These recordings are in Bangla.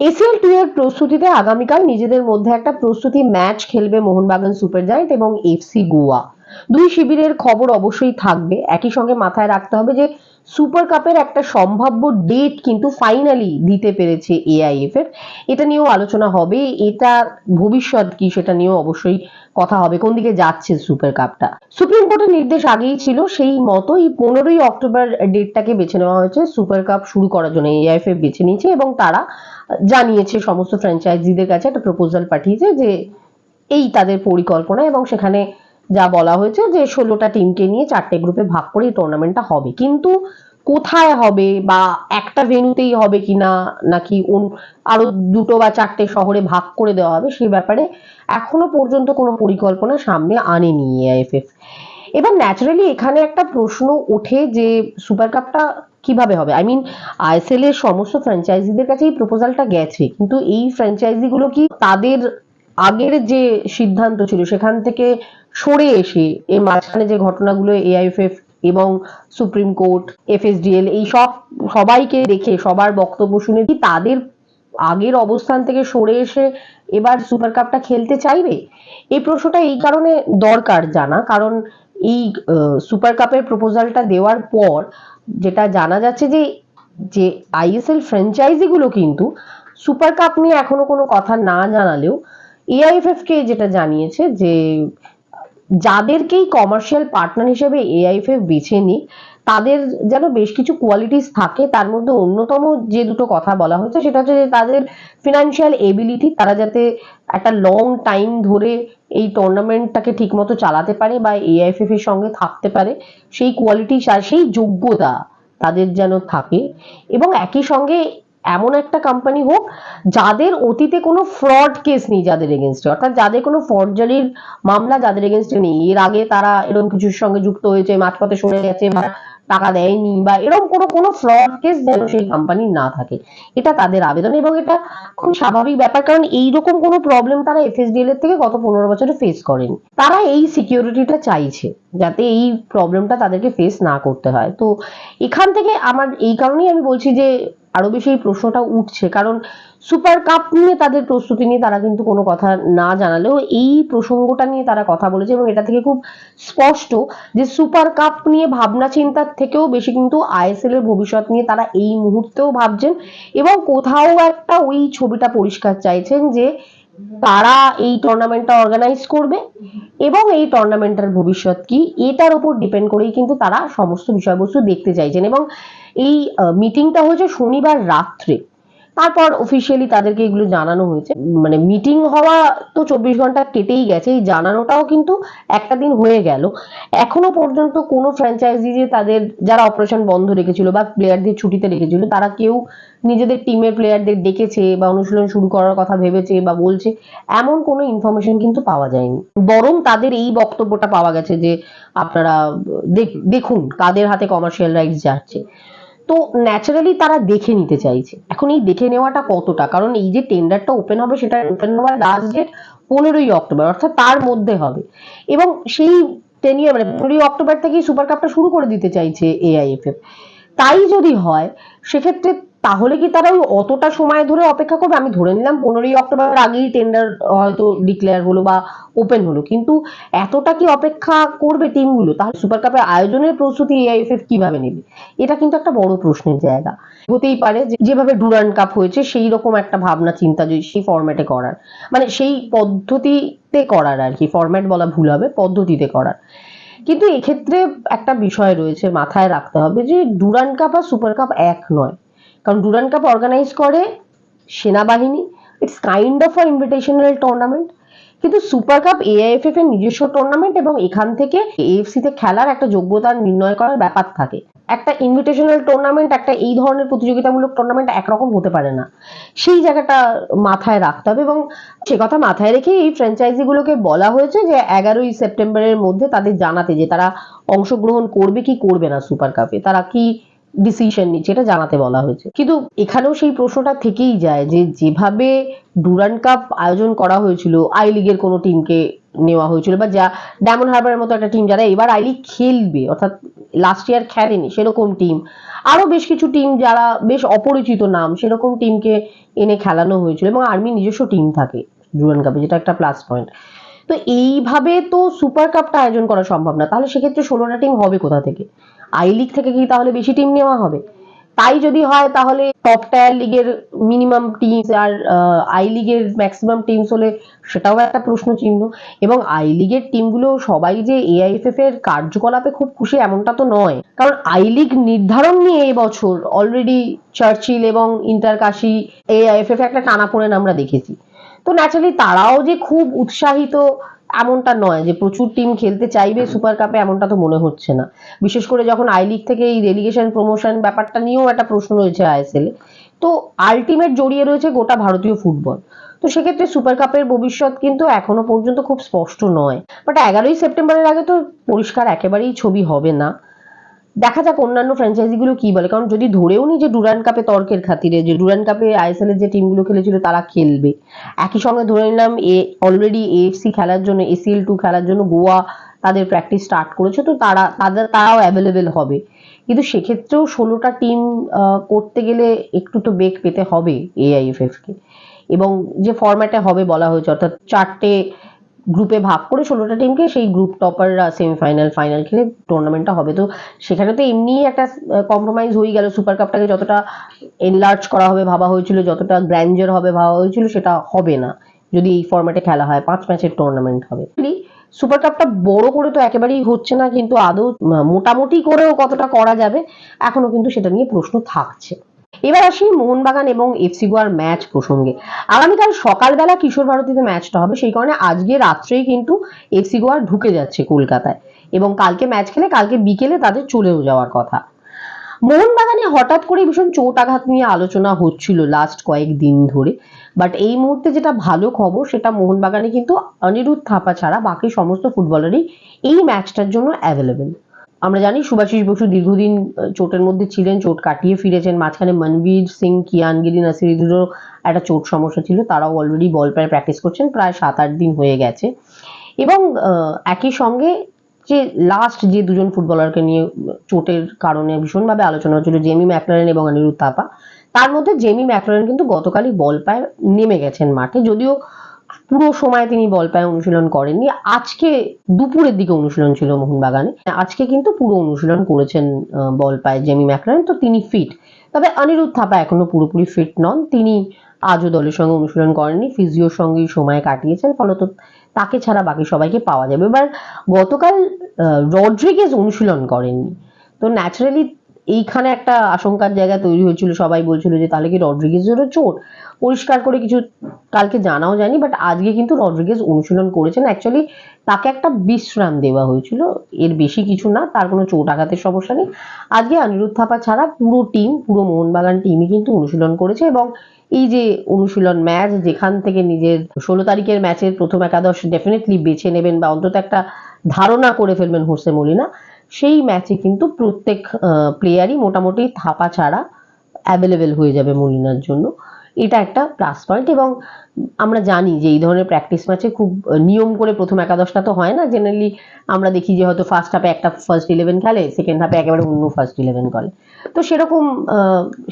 এসিএল টু এর প্রস্তুতিতে আগামীকাল নিজেদের মধ্যে একটা প্রস্তুতি ম্যাচ খেলবে মোহনবাগান সুপার জায়েন্ট এবং এফসি গোয়া। দুই শিবিরের খবর অবশ্যই থাকবে। একই সঙ্গে মাথায় রাখতে হবে যে সুপার কাপের একটা সম্ভাব্য ডেট কিন্তু ফাইনালি দিতে পেরেছে এআইএফএফ এটা নিয়েও আলোচনা হবে। এটা ভবিষ্যৎ কি সেটা নিয়েও অবশ্যই কথা হবে। কোন দিকে যাচ্ছে সুপার কাপটা সুপ্রিম কোর্টের নির্দেশ আগেই ছিল। সেই মতোই পনেরোই অক্টোবর ডেটটাকে বেছে নেওয়া হয়েছে। সুপার কাপ শুরু করার জন্য এআইএফএফ বেছে নিয়েছে এবং তারা জানিয়েছে, সমস্ত ফ্র্যাঞ্চাইজিদের কাছে একটা প্রপোজাল পাঠিয়েছে যে এই তাদের পরিকল্পনা এবং সেখানে যা বলা হয়েছে যে ষোলোটা টিমকে নিয়ে চারটে গ্রুপে ভাগ করে এই টুর্নামেন্টটা হবে। কিন্তু কোথায় হবে বা একটা ভেন্যুতেই হবে কিনা, নাকি আরও দুটো বা চারটে শহরে ভাগ করে দেওয়া হবে, সেই ব্যাপারে এখনও পর্যন্ত কোনো পরিকল্পনা সামনে আনেনি এআইএফএফ এবার ন্যাচারালি এখানে একটা প্রশ্ন ওঠে যে সুপার কাপটা কীভাবে হবে? আই মিন আইএসএল এর সমস্ত ফ্র্যাঞ্চাইজিদের কাছে এই প্রপোজালটা গেছে, কিন্তু এই ফ্র্যাঞ্চাইজিগুলো কি তাদের আগের যে সিদ্ধান্ত ছিল, সেখান থেকে সরে এসে এর মাঝখানে যে ঘটনাগুলো এআইএফএফ এবং সুপ্রিম কোর্ট, এফএসডিএল, এই সব সবাইকে দেখে, সবার বক্তব্য শুনে কি তাদের আগের অবস্থান থেকে সরে এসে এবার সুপার কাপটা খেলতে চাইবে? এই প্রশ্নটা এই কারণে দরকার জানা, কারণ এই সুপার কাপের প্রপোজালটা দেওয়ার পর যেটা জানা যাচ্ছে যে যে আইএসএল ফ্র্যাঞ্চাইজিগুলো কিন্তু সুপার কাপ নিয়ে এখনও কোনো কথা না জানালেও এআইএফএফ কে যেটা জানিয়েছে যে যাদেরকেই কমার্শিয়াল পার্টনার হিসেবে এআইএফএফ বেছে নিক তাদের যেন বেশ কিছু কোয়ালিটিস থাকে, তার মধ্যে অন্যতম যে দুটো কথা বলা হয়েছে সেটা হচ্ছে যে তাদের ফিনান্সিয়াল এবিলিটি তারা যাতে একটা লং টাইম ধরে এই টুর্নামেন্টটাকে ঠিকমতো চালাতে পারে বা এআইএফএফ এর সঙ্গে থাকতে পারে, সেই কোয়ালিটি সেই যোগ্যতা তাদের যেন থাকে। এবং একই সঙ্গে এমন একটা কোম্পানি হোক, যাদের অতীতে কোনো ফ্রড কেস নেই যাদের এগেনস্টে অর্থাৎ যাদের কোনো ফর্জারির মামলা যাদের এগেনস্টে নেই। এর আগে তারা এরকম কিছুর সঙ্গে যুক্ত হয়েছে, মাঝপথে সরে গেছে বা টাকা দেয়নি বা এরকম কোনো কোনো ফ্রড কেস যেন সেই কোম্পানির না থাকে। এটা তাদের আবেদন এবং এটা খুব স্বাভাবিক ব্যাপার, কারণ এইরকম কোনো প্রবলেম তারা এফএসডিএল এর থেকে গত পনেরো বছরে ফেস করেনি। তারা এই সিকিউরিটিটা চাইছে, যাতে এই প্রবলেমটা তাদেরকে ফেস না করতে হয়। তো এখান থেকে আমার, এই কারণেই আমি বলছি যে আরও বেশি এই প্রশ্নটা উঠছে। কারণ সুপার কাপ নিয়ে তাদের প্রস্তুতি নিয়ে তারা কিন্তু কোনো কথা না জানালেও এই প্রসঙ্গটা নিয়ে তারা কথা বলেছে এবং এটা থেকে খুব স্পষ্ট যে সুপার কাপ নিয়ে ভাবনা চিন্তার থেকেও বেশি কিন্তু আইএসএল এর ভবিষ্যৎ নিয়ে তারা এই মুহূর্তেও ভাবছেন এবং কোথাও একটা ওই ছবিটা পরিষ্কার চাইছেন যে তারা এই টুর্নামেন্টটা অর্গানাইজ করবে এবং এই টুর্নামেন্টের ভবিষ্যৎ কি, এটার উপর ডিপেন্ড করেই কিন্তু তারা সমস্ত বিষয়বস্তু দেখতে চাইছেন। এবং এই মিটিংটা হয়েছে শনিবার রাত্রে। তারপর অফিসিয়ালি তাদেরকে এগুলো জানানো হয়েছে। মানে মিটিং হওয়া তো চব্বিশ ঘণ্টা কেটেই গেছে, এই জানানোটাও কিন্তু একটা দিন হয়ে গেল। এখনও পর্যন্ত কোনো ফ্র্যাঞ্চাইজি যে তাদের যারা অপারেশন বন্ধ রেখেছিল বা প্লেয়ারদের ছুটিতে রেখেছিল, তারা কেউ নিজেদের টিমের প্লেয়ারদের ডেকেছে বা অনুশীলন শুরু করার কথা ভেবেছে বা বলছে, এমন কোনো ইনফরমেশন কিন্তু পাওয়া যায়নি। বরং তাদের এই বক্তব্যটা পাওয়া গেছে যে, আপনারা দেখ- দেখুন কাদের হাতে কমার্শিয়াল রাইটস যাচ্ছে। তো ন্যাচারালি তারা দেখে নিতে চাইছে। এখন এই দেখে নেওয়াটা কতটা? কারণ এই যে টেন্ডারটা ওপেন হবে সেটা ওপেন হওয়ার লাস্ট ডেট পনেরোই অক্টোবর, অর্থাৎ তার মধ্যে হবে। এবং সেই টেন টেনিয়ার মানে পনেরোই অক্টোবর থেকেই সুপার কাপটা শুরু করে দিতে চাইছে এআইএফএফ তাই যদি হয়, সেক্ষেত্রে তাহলে কি তারা অতটা সময় ধরে অপেক্ষা করবে? আমি ধরে নিলাম পনেরোই অক্টোবর আগেই টেন্ডার হয়তো ডিক্লেয়ার হলো বা ওপেন হলো। কিন্তু এতটা কি অপেক্ষা করবে টিমগুলো তাহলে সুপার কাপের আয়োজনের প্রস্তুতি এআইএফএফ কীভাবে নেবে? এটা কিন্তু একটা বড় প্রশ্নের জায়গা। হতেই পারে যেভাবে ডুরান্ড কাপ হয়েছে, সেই রকম একটা ভাবনা, চিন্তা যদি সেই ফর্ম্যাটে করার। মানে সেই পদ্ধতিতে করার আর কি। ফর্ম্যাট বলা ভুল হবে, পদ্ধতিতে করার। কিন্তু এক্ষেত্রে একটা বিষয় রয়েছে মাথায় রাখতে হবে যে ডুরান্ড কাপ আর সুপার কাপ এক নয়। কারণ ডুরান্ড কাপ অর্গানাইজ করে সেনাবাহিনী। It's kind of a invitational tournament কিন্তু সুপার কাপ এআইএফএফ এর নিজস্ব টুর্নামেন্ট এবং এখান থেকে এএফসি তে খেলার একটা যোগ্যতা নির্ণয় করার ব্যাপার থাকে। একটা ইনভিটেশনাল টুর্নামেন্ট একটা এই ধরনের প্রতিযোগিতামূলক টুর্নামেন্ট একরকম হতে পারে না। সেই জায়গাটা মাথায় রাখতে হবে এবং সে কথা মাথায় রেখে এই ফ্র্যাঞ্চাইজি গুলোকে বলা হয়েছে যে এগারোই সেপ্টেম্বরের মধ্যে তাদের জানাতে যে তারা অংশগ্রহণ করবে কি করবে না সুপার কাপে তারা কি ডিসিশন নিচ্ছে, এটা জানাতে বলা হয়েছে। কিন্তু এখানেও সেই প্রশ্নটা থেকেই যায় যে যেভাবে ডুরান্ড কাপ আয়োজন করা হয়েছিল, আই লিগের কোনো টিমকে নেওয়া হয়েছিল বা যা ডায়মন্ড হারবারের মতো একটা টিম যারা এবার আই লিগ খেলবে, অর্থাৎ লাস্ট ইয়ার খেলেনি, সেরকম টিম আরও বেশ কিছু টিম যারা বেশ অপরিচিত নাম, সেরকম টিমকে এনে খেলানো হয়েছিল এবং আর্মি নিজস্ব টিম থাকে ডুরান্ড কাপে, যেটা একটা প্লাস পয়েন্ট তো এইভাবে তো সুপার কাপটা আয়োজন করা সম্ভব না। তাহলে সেক্ষেত্রে ষোলোটা টিম হবে কোথা থেকে? আই লিগ থেকে কি তাহলে বেশি টিম নেওয়া হবে? তাই যদি হয় তাহলে টপ টায়ার লিগের মিনিমাম টিমস আর আই লিগের ম্যাক্সিমাম টিমস হলে সেটাও একটা প্রশ্ন চিহ্ন। এবং আই লিগের টিমগুলো সবাই যে এআইএফএফ এর কার্যকলাপে খুব খুশি এমনটা তো নয়। কারণ আই লিগ নির্ধারণ নিয়ে এবছর অলরেডি চার্চিল এবং ইন্টারকাশি এআইএফএফ একটা টানাপোড়েন আমরা দেখেছি। তো ন্যাচারালি তারাও যে খুব উৎসাহিত এমনটা নয় যে প্রচুর টিম খেলতে চাইবে সুপার কাপে এমনটা তো মনে হচ্ছে না। বিশেষ করে যখন আই লিগ থেকে এই রেলিগেশন প্রমোশন ব্যাপারটা নিয়েও একটা প্রশ্ন রয়েছে আইএসএল তো আলটিমেট জড়িয়ে রয়েছে গোটা ভারতীয় ফুটবল তো সেক্ষেত্রে সুপার কাপের ভবিষ্যৎ কিন্তু এখনও পর্যন্ত খুব স্পষ্ট নয়। বাট এগারোই সেপ্টেম্বরের আগে তো পরিষ্কার একেবারেই ছবি হবে না। দেখা যাক অন্যান্য ফ্র্যাঞ্চাইজিগুলো কি বলে। কারণ যদি ধরেও নি যে ডুরান্ড কাপে তর্কের খাতিরে, যে ডুরান্ড কাপে আইএসএল এর যে টিমগুলো খেলেছিল তারা খেলবে। একই সঙ্গে ধরে নিলাম এ অলরেডি এএফসি খেলার জন্য এসিএল টু খেলার জন্য গোয়া তাদের প্র্যাকটিস স্টার্ট করেছে, তো তারা, তাদের, তারাও অ্যাভেলেবেল হবে। কিন্তু সেক্ষেত্রেও ষোলোটা টিম করতে গেলে একটু তো বেগ পেতে হবে এআইএফএফ কে। এবং যে ফরম্যাটে হবে বলা হয়েছে, অর্থাৎ চারটে গ্রুপে ভাগ করে ষোলোটা টিমকে সেই গ্রুপ টপাররা সেমিফাইনাল ফাইনাল খেলে টুর্নামেন্টটা হবে। তো সেখানে তো এমনি একটা কম্প্রোমাইজ হয়ে গেল। সুপার কাপটাকে যতটা এনলার্জ করা হবে, ভাবা হয়েছিল, যতটা গ্র্যান্ডার হবে, ভাবা হয়েছিল, সেটা হবে না। যদি এই ফরম্যাটে খেলা হয়, পাঁচ ম্যাচের টুর্নামেন্ট হবে। সুপার কাপটা বড় করে তো একেবারেই হচ্ছে না, কিন্তু আদৌ মোটামুটি করেও কতটা করা যাবে, এখনও কিন্তু সেটা নিয়ে প্রশ্ন থাকছে। এবার আসি মোহনবাগান এবং এফসি গোয়ার ম্যাচ প্রসঙ্গে। আগামীকাল সকালবেলা কিশোর ভারতীতে ম্যাচটা হবে, সেই কারণে আজকে রাত্রেই কিন্তু এফসি গোয়া ঢুকে যাচ্ছে কলকাতায়। এবং কালকে ম্যাচ খেলে, কালকে বিকেলে তাদের চলেও যাওয়ার কথা। মোহনবাগানে হঠাৎ করে ভীষণ চোট আঘাত নিয়ে আলোচনা হচ্ছিল লাস্ট কয়েক দিন ধরে। বাট এই মুহূর্তে যেটা ভালো খবর, সেটা মোহনবাগানে কিন্তু অনিরুদ্ধ থাপা ছাড়া বাকি সমস্ত ফুটবলারই এই ম্যাচটার জন্য অ্যাভেলেবেল আমরা জানি সুভাষিস বসু দীর্ঘদিন চোটের মধ্যে ছিলেন, চোট কাটিয়ে ফিরেছেন। মাঝখানে মনবীর সিং কিয়ানগিরি নাসিরুদ্দুরও একটা চোট সমস্যা ছিল, তারাও অলরেডি বল প্রায় প্র্যাকটিস করছেন, প্রায় সাত, আট দিন হয়ে গেছে। এবং একই সঙ্গে যে লাস্ট যে দুজন ফুটবলারকে নিয়ে চোটের কারণে ভীষণভাবে আলোচনা হচ্ছিল জেমি ম্যাকলারেন এবং অনিরুদ্ধ থাপা তার মধ্যে জেমি ম্যাকলারেন কিন্তু গতকালই বল পায়, নেমে গেছেন মাঠে। যদিও পুরো সময় তিনি বল পায়ে অনুশীলন করেননি। আজকে দুপুরের দিকে অনুশীলন ছিল মোহনবাগানে। আজকে কিন্তু পুরো অনুশীলন করেছেন বল পায়ে জেমি ম্যাকলারেন। তো তিনি ফিট তবে অনিরুদ্ধ থাপা এখনও পুরোপুরি ফিট নন। তিনি আজও দলের সঙ্গে অনুশীলন করেননি। ফিজিওর সঙ্গেই সময় কাটিয়েছেন। ফলত তাকে ছাড়া বাকি সবাইকে পাওয়া যাবে। এবার গতকাল রড্রিগেজ অনুশীলন করেননি। তো ন্যাচারালি এইখানে একটা আশঙ্কার জায়গা তৈরি হয়েছিল। সবাই বলছিল যে, তাহলে কি রড্রিগেজেরও চোট? পরিষ্কার করে কিছু কালকে জানাও যায়নি বাট আজকে কিন্তু রড্রিগেজ অনুশীলন করেছেন। অ্যাকচুয়ালি তাকে একটা বিশ্রাম দেওয়া হয়েছিল। এর বেশি কিছু না, তার কোনো চোট আঘাতের সমস্যা নেই। আজকে অনিরুদ্ধ থাপা ছাড়া পুরো টিম পুরো মোহনবাগান টিমই কিন্তু অনুশীলন করেছে এবং এই যে অনুশীলন ম্যাচ যেখান থেকে নিজের ষোলো তারিখের ম্যাচের প্রথম একাদশ ডেফিনেটলি বেছে নেবেন বা অন্তত একটা ধারণা করে ফেলবেন হোসে মলিনা। সেই ম্যাচে কিন্তু প্রত্যেক প্লেয়ারই মোটামুটি থাপা ছাড়া অ্যাভেলেবেল হয়ে যাবে মলিনার জন্য। এটা একটা প্লাস পয়েন্ট এবং আমরা জানি যে এই ধরনের প্র্যাকটিস ম্যাচে খুব নিয়ম করে প্রথম একাদশটা তো হয় না। জেনারেলি আমরা দেখি যে হয়তো ফার্স্ট হাফে একটা ফার্স্ট ইলেভেন খেলে সেকেন্ড হাফে একেবারে অন্য ফার্স্ট ইলেভেন করে। তো সেরকম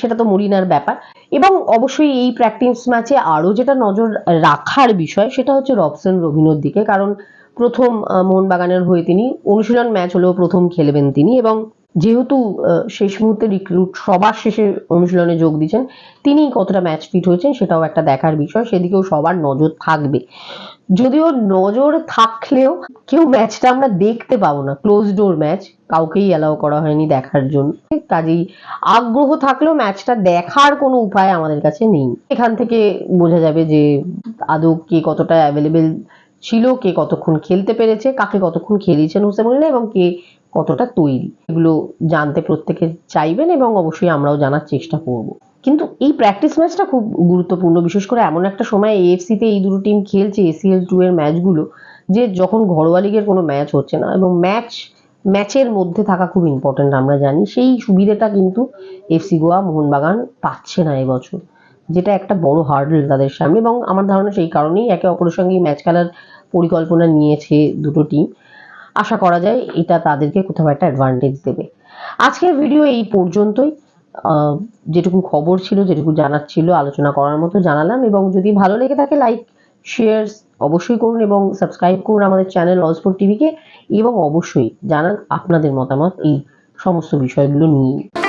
সেটা তো মরিনার ব্যাপার। এবং অবশ্যই এই প্র্যাকটিস ম্যাচে আরও যেটা নজর রাখার বিষয়, সেটা হচ্ছে রবসন রবিনোর দিকে। কারণ প্রথম মোহনবাগানের হয়ে তিনি অনুশীলন ম্যাচ হলেও প্রথম খেলবেন তিনি এবং যেহেতু শেষ মুহূর্তে রিক্রুট সবার শেষে অনুশীলনে যোগ দিচ্ছেন তিনি কতটা ম্যাচ ফিট হয়েছেন সেটাও একটা দেখার বিষয়। সেদিকেও সবার নজর থাকবে। যদিও নজর থাকলেও কেউ ম্যাচটা আমরা দেখতে পাবো না। ক্লোজ ডোর ম্যাচ কাউকেই অ্যালাউ করা হয়নি দেখার জন্য। কাজেই আগ্রহ থাকলেও ম্যাচটা দেখার কোনো উপায় আমাদের কাছে নেই। এখান থেকে বোঝা যাবে যে আদৌ কে কতটা অ্যাভেলেবেল ছিল, কে কতক্ষণ খেলতে পেরেছে, কাকে কতক্ষণ খেলিয়েছেন হুসেমুল্লাহ এবং কে কতটা তৈরি। এগুলো জানতে প্রত্যেকে চাইবেন এবং অবশ্যই আমরাও জানার চেষ্টা করব। কিন্তু এই প্র্যাকটিস ম্যাচটা খুব গুরুত্বপূর্ণ, বিশেষ করে এমন একটা সময় এএফসিতে এই দুটো টিম খেলছে এসিএল টু এর ম্যাচগুলো যে যখন ঘরোয়া লিগের কোনো ম্যাচ হচ্ছে না এবং ম্যাচ ম্যাচের মধ্যে থাকা খুব ইম্পর্টেন্ট আমরা জানি। সেই সুবিধাটা কিন্তু এফসি গোয়া মোহনবাগান পাচ্ছে না এবছর। যেটা একটা বড় হার্ডল তাদের সামনে এবং আমার ধারণা সেই কারণেই একে অপরের সঙ্গে ম্যাচ খেলার পরিকল্পনা নিয়েছে দুটো টিম আশা করা যায় এটা তাদেরকে কোথাও একটা অ্যাডভান্টেজ দেবে। আজকের ভিডিও এই পর্যন্তই। যেটুকু খবর ছিল, যেটুকু জানার ছিল, আলোচনা করার মতো জানালাম এবং যদি ভালো লেগে থাকে লাইক শেয়ার অবশ্যই করুন এবং সাবস্ক্রাইব করুন আমাদের চ্যানেল অলস্পোর্ট টিভিকে এবং অবশ্যই জানান আপনাদের মতামত এই সমস্ত বিষয়গুলো নিয়ে।